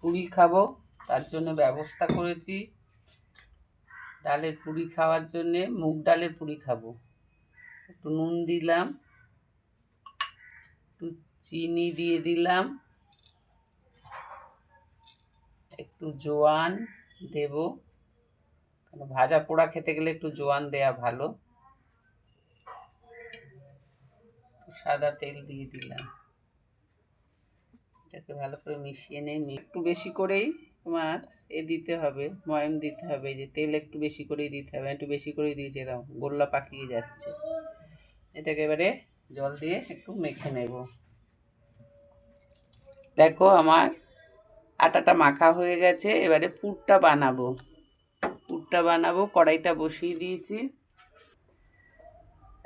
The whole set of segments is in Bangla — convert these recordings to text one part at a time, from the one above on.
পুরি খাব, তার জন্য ব্যবস্থা করেছি। ডালের পুরি খাওয়ার জন্যে মুগ ডালের পুরি খাব। একটু নুন দিলাম, একটু চিনি দিয়ে দিলাম, একটু জোয়ান দেব। ভাজা পোড়া খেতে গেলে একটু জোয়ান দেয়া ভালো। সাদা তেল দিয়ে দিলাম। এটাকে ভালো করে মিশিয়ে নেই একটু বেশি করেই তোমার এ দিতে হবে, ময়ম দিতে হবে যে তেল একটু বেশি করেই দিতে হবে, একটু বেশি করেই দিয়েছি এরকম গোল্লা পাকিয়ে যাচ্ছে। এটাকে এবারে জল দিয়ে একটু মেখে নেব। দেখো আমার আটাটা মাখা হয়ে গেছে, এবারে পুরটা বানাবো। পুরটা বানাবো, কড়াইটা বসিয়ে দিয়েছি।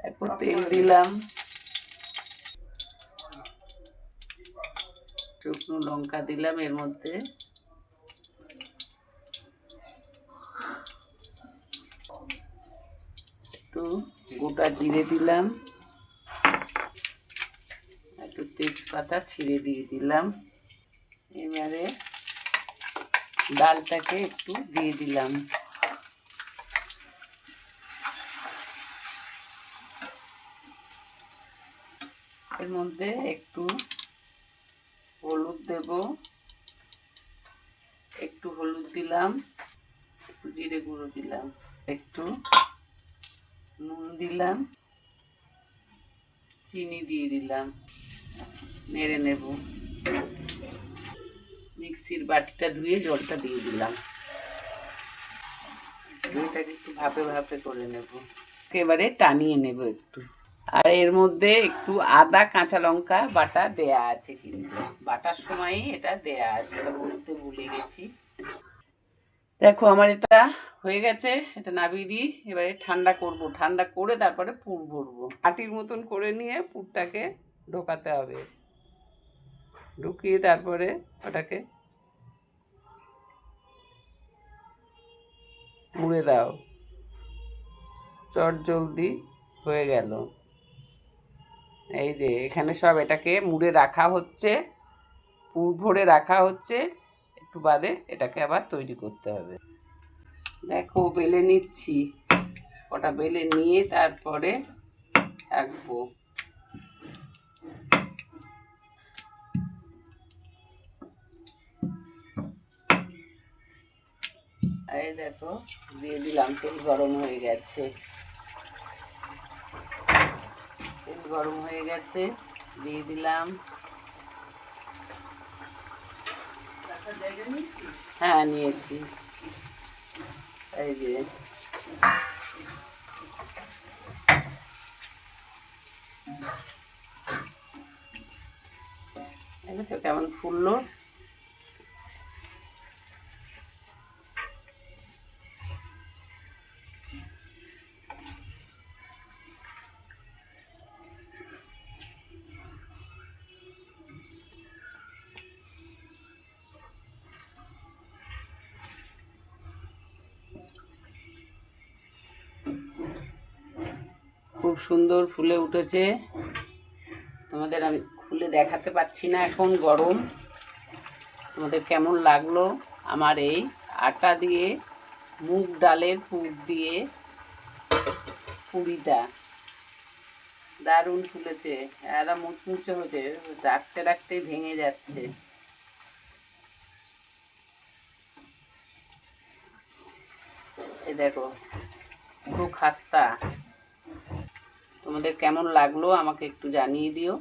একটু তেল দিলাম। শুকনো লঙ্কা দিলাম এর মধ্যে। একটু গোটা জিরে দিলাম। একটু তেজপাতা ছিঁড়ে দিয়ে দিলাম। এবারে ডালটাকে একটু দিয়ে দিলাম। এর মধ্যে একটু দেব। একটু হলুদ দিলাম, একটু জিরে গুঁড়ো দিলাম, একটু নুন দিলাম, চিনি দিয়ে দিলাম। নেড়ে নেব। মিক্সির বাটিটা ধুয়ে জলটা দিয়ে দিলাম। এটাকে একটু ভাপে ভাপে করে নেব। এবারে টানিয়ে নেব একটু। আর এর মধ্যে একটু আদা, কাঁচা লঙ্কা বাটা দেয়া আছে কিন্তু। বাটার সময়ই এটা দেয়া আছে বলতে ভুলে গেছি। দেখো, আমার এটা হয়ে গেছে, এটা নাবিয়ে দিই, এবারে ঠান্ডা করব। ঠান্ডা করে তারপরে পুর ভরবো। আটির মতন করে নিয়ে পুরটাকে ঢোকাতে হবে। ঢুকিয়ে তারপরে ওটাকে মুড়ে দাও। চট জলদি হয়ে গেল। এই যে, এখানে সব এটাকে মুড়ে রাখা হচ্ছে, পুর ভরে রাখা হচ্ছে, একটু বাদে এটাকে আবার তৈরি করতে হবে। দেখো, বেলে নিচ্ছি। কটা বেলে নিয়ে তারপরে থাকব এই দেখো, দিয়ে দিলাম, তেল গরম হয়ে গেছে তেল গরম হয়ে গেছে দিয়ে দিলাম। হ্যাঁ নিয়েছি। এই যে। কেমন ফুললো? খুব সুন্দর ফুলে উঠেছে। তোমাদের আমি খুলে দেখাতে পাচ্ছি না এখন গরম। তোমাদের কেমন লাগল? আমার এই আটা দিয়ে মুগ ডালের পুর দিয়ে পুরিটা। দারুণ ফুলেছে। এরা মুচমুচে হয়েছে। রাখতে রাখতেই ভেঙে যাচ্ছে। এই দেখো খুব খাস্তা। তোমাদের কেমন লাগল আমাকে একটু জানিয়ে দিও।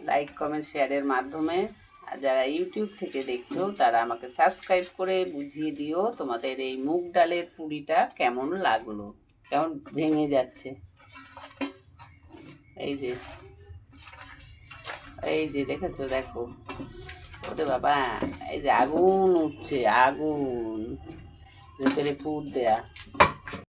লাইক কমেন্ট শেয়ারের মাধ্যমে। আর যারা ইউটিউব থেকে দেখছ, তারা আমাকে সাবস্ক্রাইব করে বুঝিয়ে দিও তোমাদের এই মুগ ডালের পুরিটা কেমন লাগল, কেমন ভেঙে যাচ্ছে। এই যে এই যে দেখেছ, দেখো। ওরে বাবা, এই যে আগুন উঠছে, আগুন। ভেতরে পুর দেয়া।